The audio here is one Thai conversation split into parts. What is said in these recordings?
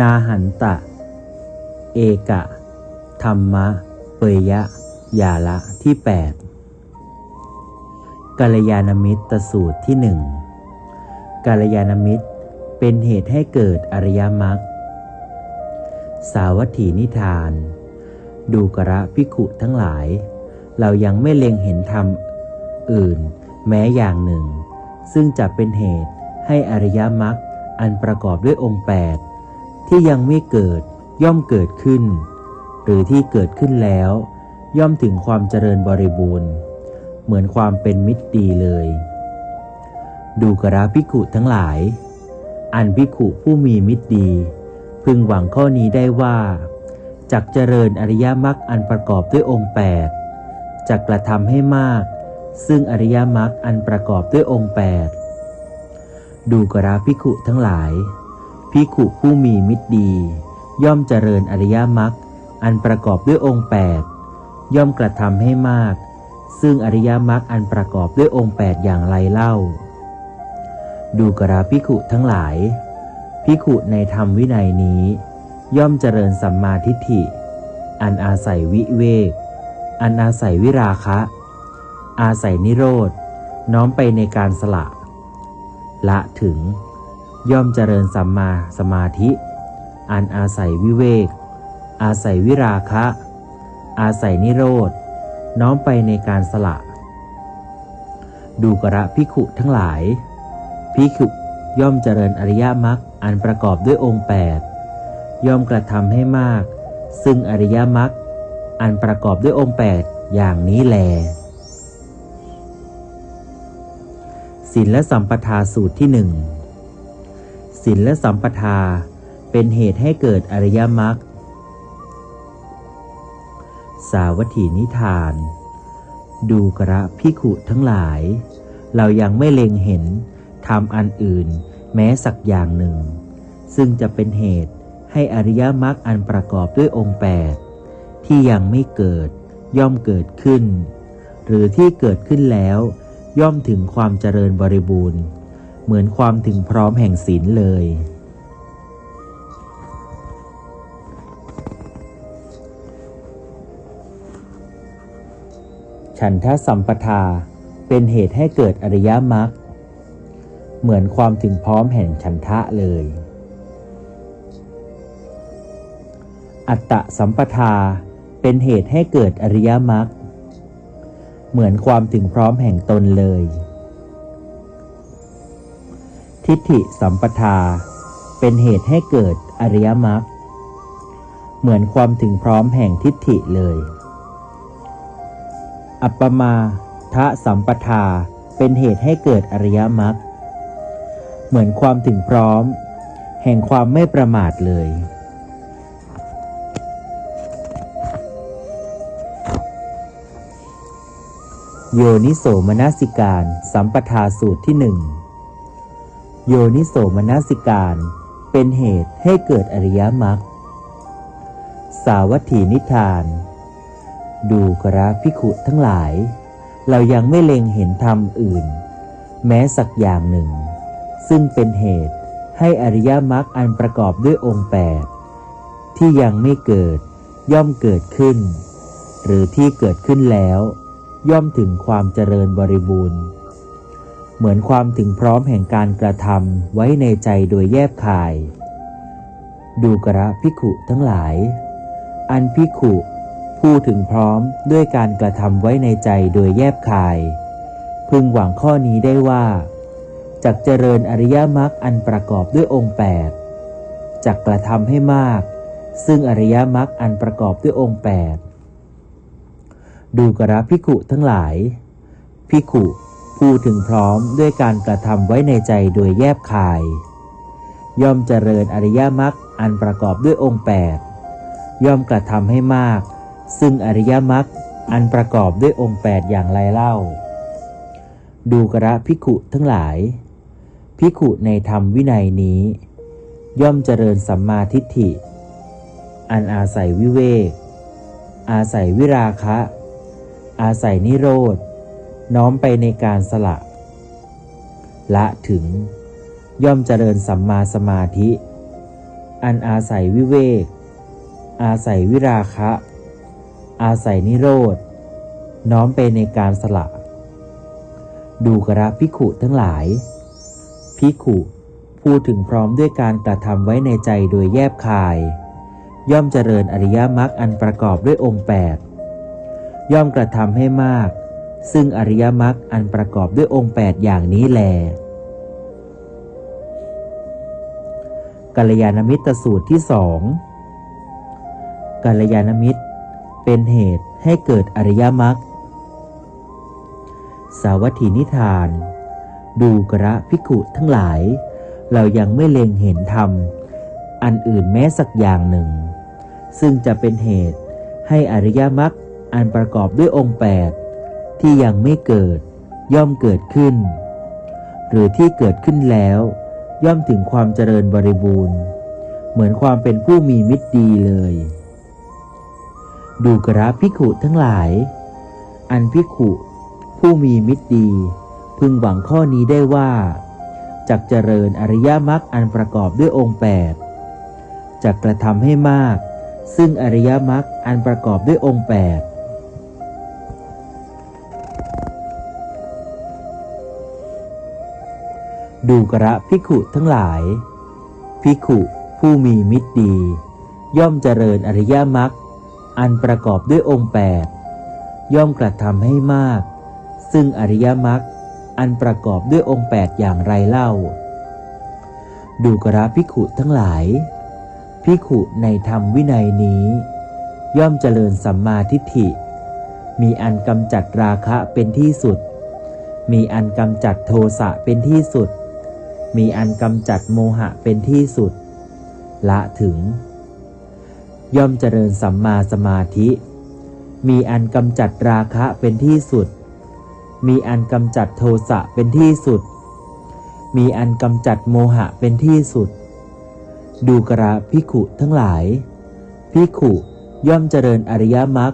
นาหันตะ เอกะ ธรรมะ เปยยะ ยาละที่แปดกัลยาณมิตรสูตรที่หนึ่งกัลยาณมิตรเป็นเหตุให้เกิดอริยมรรค สาวัตถีนิทาน ดูกระพิกุทั้งหลาย เรายังไม่เล็งเห็นธรรมอื่นแม้อย่างหนึ่ง ซึ่งจะเป็นเหตุให้อริยมรรคอันประกอบด้วยองค์แปด ที่ยังไม่เกิดย่อมเกิดขึ้น หรือที่เกิดขึ้นแล้ว ย่อมถึงความเจริญบริบูรณ์ เหมือนความเป็นมิตรดีเลย ดูกระพิกุทั้งหลาย อันพิกุผู้มีมิตรดี พึงหวังข้อนี้ได้ว่าจักเจริญอริยมรรคอันประกอบด้วยองค์แปดจักกระทำให้มาก ซึ่งอริยมรรคอันประกอบด้วยองค์แปดดูกราพิขุทั้งหลาย พิขุผู้มีมิตรดี ย่อมเจริญอริยมรรคอันประกอบด้วยองค์แปดย่อมกระทำให้มาก ซึ่งอริยมรรคอันประกอบด้วยองค์แปดอย่างไรเล่า ดูกราพิขุทั้งหลาย พิขุในธรรมวินัยนี้ ย่อมเจริญสัมมาทิฏฐิ อันอาศัยวิเวก อันอาศัยวิราคะ อาศัยนิโรธน้อมไปในการสละ ละถึง ย่อมเจริญสัมมาสมาธิ อันอาศัยวิเวก อาศัยวิราคะ อาศัยนิโรธ น้อมไปในการสละ ดูกระพิขุทั้งหลาย พิขุย่อมเจริญอริยมรรคอันประกอบด้วยองค์แปดย่อมกระทำให้มาก ซึ่งอริยมรรคอันประกอบด้วยองค์แปดอย่างนี้แลศีลและสัมปทาสูตรที่หนึ่ง ศีลและสัมปทา เป็นเหตุให้เกิดอริยมรรค สาวัตถีนิทาน ดูกระพิขุทั้งหลาย เรายังไม่เล็งเห็นทำอันอื่นแม้สักอย่างหนึ่ง ซึ่งจะเป็นเหตุให้อริยมรรคอันประกอบด้วยองค์แปดที่ยังไม่เกิดย่อมเกิดขึ้น หรือที่เกิดขึ้นแล้ว ย่อมถึงความเจริญบริบูรณ์ เหมือนความถึงพร้อมแห่งศีลเลย ฉันทะสัมปทาเป็นเหตุให้เกิดอริยมรรคเหมือนความถึงพร้อมแห่งฉันทะเลย อัตตะสัมปทาเป็นเหตุให้เกิดอริยมรรคเหมือนความถึงพร้อมแห่งตนเลย ทิฏฐิสัมปทา เป็นเหตุให้เกิดอริยมรรคเหมือนความถึงพร้อมแห่งทิฏฐิเลย อัปปมาทะสัมปทาเป็นเหตุให้เกิดอริยมรรคเหมือนความถึงพร้อม แห่งความไม่ประมาทเลย โยนิโสมนสิการ สัมปทาสูตรที่หนึ่ง โยนิโสมนสิการ เป็นเหตุให้เกิดอริยมรรค สาวัตถีนิทาน ดูกระพิขุทั้งหลาย เรายังไม่เล็งเห็นธรรมอื่น แม้สักอย่างหนึ่ง ซึ่งเป็นเหตุให้อริยมรรคอันประกอบด้วยองค์แปดที่ยังไม่เกิดย่อมเกิดขึ้น หรือที่เกิดขึ้นแล้ว ย่อมถึงความเจริญบริบูรณ์ เหมือนความถึงพร้อมแห่งการกระทำไว้ในใจโดยแยบคาย ดูกระพิขุทั้งหลาย อันพิขุผู้ถึงพร้อมด้วยการกระทำไว้ในใจโดยแยบคาย พึงหวังข้อนี้ได้ว่าจักเจริญอริยมรรคอันประกอบด้วยองค์แปดจักกระทำให้มาก ซึ่งอริยมรรคอันประกอบด้วยองค์แปดดูกระพิขุทั้งหลายพิขุ ผู้ถึงพร้อมด้วยการกระทำไว้ในใจโดยแยบคาย ย่อมเจริญอริยมรรคอันประกอบด้วยองค์แปดย่อมกระทำให้มาก ซึ่งอริยมรรคอันประกอบด้วยองค์แปดอย่างไรเล่า ดูกระพิขุทั้งหลาย พิขุในธรรมวินัยนี้ ย่อมเจริญสัมมาทิฏฐิ อันอาศัยวิเวก อาศัยวิราคะ อาศัยนิโรธ น้อมไปในการสละ ละถึง ย่อมเจริญสัมมาสมาธิ อันอาศัยวิเวก อาศัยวิราคะ อาศัยนิโรธ น้อมไปในการสละ ดูกระพิขุทั้งหลาย พิขุพูดถึงพร้อมด้วยการกระทำไว้ในใจโดยแยบคาย ย่อมเจริญอริยมรรคอันประกอบด้วยองค์ 8 ย่อมกระทำให้มาก ซึ่งอริยมรรคอันประกอบด้วยองค์ 8 อย่างนี้แลกัลยาณมิตรสูตรที่สองกัลยาณมิตรเป็นเหตุให้เกิดอริยมรรคสาวัตถีนิทาน ดูกระพิกุทั้งหลาย เรายังไม่เล็งเห็นธรรม อันอื่นแม้สักอย่างหนึ่ง ซึ่งจะเป็นเหตุให้อริยมรรคอันประกอบด้วยองค์8 ที่ยังไม่เกิด ย่อมเกิดขึ้น หรือที่เกิดขึ้นแล้ว ย่อมถึงความเจริญบริบูรณ์ เหมือนความเป็นผู้มีมิตรดีเลย ดูกระพิขุทั้งหลาย อันพิขุผู้มีมิตรดี พึงหวังข้อนี้ได้ว่าจักเจริญอริยมรรคอันประกอบด้วยองค์8จักกระทำให้มาก ซึ่งอริยมรรคอันประกอบด้วยองค์8ดู กระพิขุทั้งหลาย พิขุผู้มีมิตรดี ย่อมเจริญอริยมรรคอันประกอบด้วยองค์8ย่อมกระทำให้มาก ซึ่งอริยมรรคอันประกอบด้วยองค์8อย่างไรเล่า ดูกระพิขุทั้งหลาย พิขุในธรรมวินัยนี้ ย่อมเจริญสัมมาทิฏฐิ มีอันกำจัดราคะเป็นที่สุด มีอันกำจัดโทสะเป็นที่สุด มีอันกำจัดโมหะเป็นที่สุด ละถึง ย่อมเจริญสัมมาสมาธิ มีอันกำจัดราคะเป็นที่สุด มีอันกำจัดโทสะเป็นที่สุด มีอันกำจัดโมหะเป็นที่สุด ดูกระพิขุทั้งหลาย พิขุย่อมเจริญอริยมรรค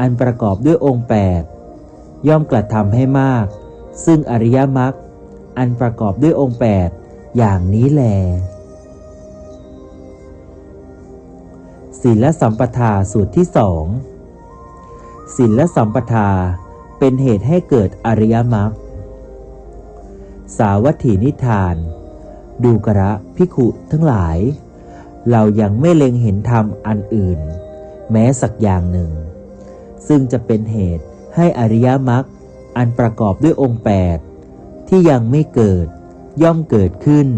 อันประกอบด้วยองค์8ย่อมกระทำให้มาก ซึ่งอริยมรรค อันประกอบด้วยองค์ 8 อย่างนี้แลศีลสัมปทาสูตรที่สองศีลสัมปทาเป็นเหตุให้เกิดอริยมรรคสาวัตถีนิทาน ดูกระพิขุทั้งหลาย เรายังไม่เล็งเห็นธรรมอันอื่น แม้สักอย่างหนึ่ง ซึ่งจะเป็นเหตุให้อริยมรรคอันประกอบด้วยองค์8 ที่ยังไม่เกิด ย่อมเกิดขึ้น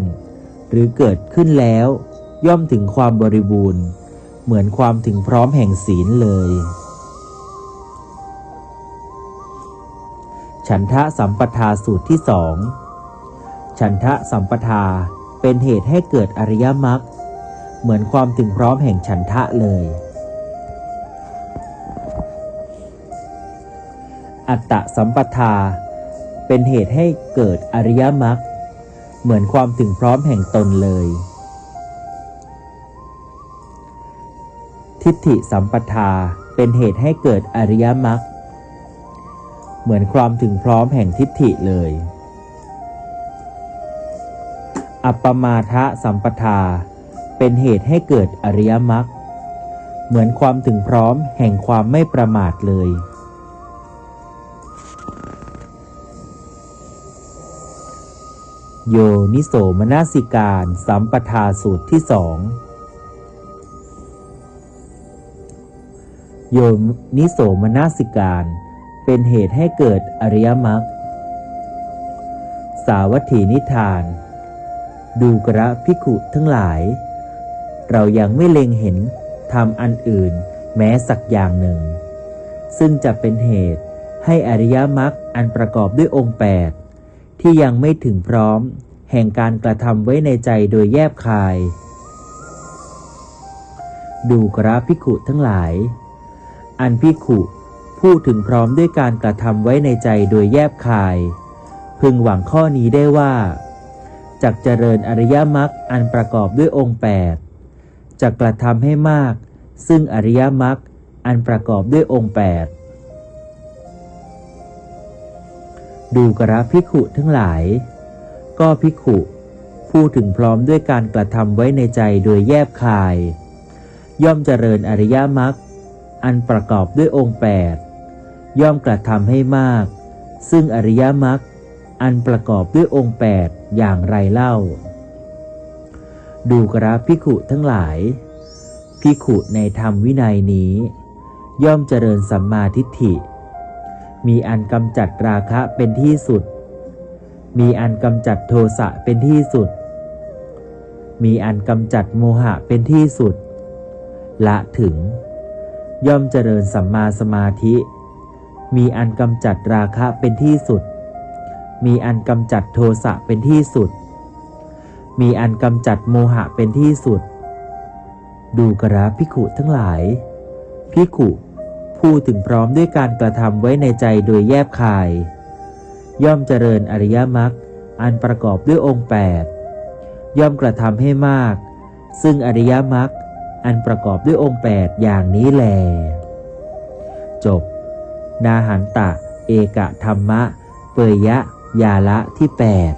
หรือเกิดขึ้นแล้ว ย่อมถึงความบริบูรณ์ เหมือนความถึงพร้อมแห่งศีลเลย ฉันทะสัมปทาสูตรที่สองฉันทะสัมปทาเป็นเหตุให้เกิดอริยมรรคเหมือนความถึงพร้อมแห่งฉันทะเลย อัตตะสัมปทา เป็นเหตุให้เกิดอริยมรรคเหมือนความถึงพร้อมแห่งตนเลย ทิฏฐิสัมปทาเป็นเหตุให้เกิดอริยมรรคเหมือนความถึงพร้อมแห่งทิฏฐิเลย อัปปมาทะสัมปทา เป็นเหตุให้เกิดอริยมรรคเหมือนความถึงพร้อมแห่งความไม่ประมาทเลย โยนิโสมนสิการ สัมปทาสูตรที่สองโยนิโสมนสิการ เป็นเหตุให้เกิดอริยมรรคสาวัตถีนิทาน ดูกระพิขุทั้งหลาย เรายังไม่เล็งเห็นทำอันอื่นแม้สักอย่างหนึ่ง ซึ่งจะเป็นเหตุให้อริยมรรคอันประกอบด้วยองค์8 ที่ยังไม่ถึงพร้อม แห่งการกระทำไว้ในใจโดยแยบคาย ดูกระพิขุทั้งหลาย อันพิขุพูดถึงพร้อมด้วยการกระทำไว้ในใจโดยแยบคาย พึงหวังข้อนี้ได้ว่าจักเจริญอริยมรรคอันประกอบด้วยองค์8จะกระทำให้มาก ซึ่งอริยมรรคอันประกอบด้วยองค์8 ดูกระพิขุทั้งหลาย ก็พิขุพูดถึงพร้อมด้วยการกระทำไว้ในใจโดยแยบคาย ย่อมเจริญอริยมรรคอันประกอบด้วยองค์แปดย่อมกระทำให้มาก ซึ่งอริยมรรคอันประกอบด้วยองค์แปดอย่างไรเล่า ดูกระพิขุทั้งหลาย พิขุในธรรมวินัยนี้ ย่อมเจริญสัมมาทิฏฐิ มีอันกำจัดราคะเป็นที่สุด มีอันกำจัดโทสะเป็นที่สุด มีอันกำจัดโมหะเป็นที่สุด ละถึง ย่อมเจริญสัมมาสมาธิ มีอันกำจัดราคะเป็นที่สุด มีอันกำจัดโทสะเป็นที่สุด มีอันกำจัดโมหะเป็นที่สุด ดูกระพิขุทั้งหลายพิขุ พูดถึงพร้อมด้วยการกระทำไว้ในใจโดยแยบคาย ย่อมเจริญอริยมรรคอันประกอบด้วยองค์แปดย่อมกระทำให้มาก ซึ่งอริยมรรคอันประกอบด้วยองค์แปดอย่างนี้แล จบ นาหันตะ เอกธรรมะ เปยยะ ยาละที่แปด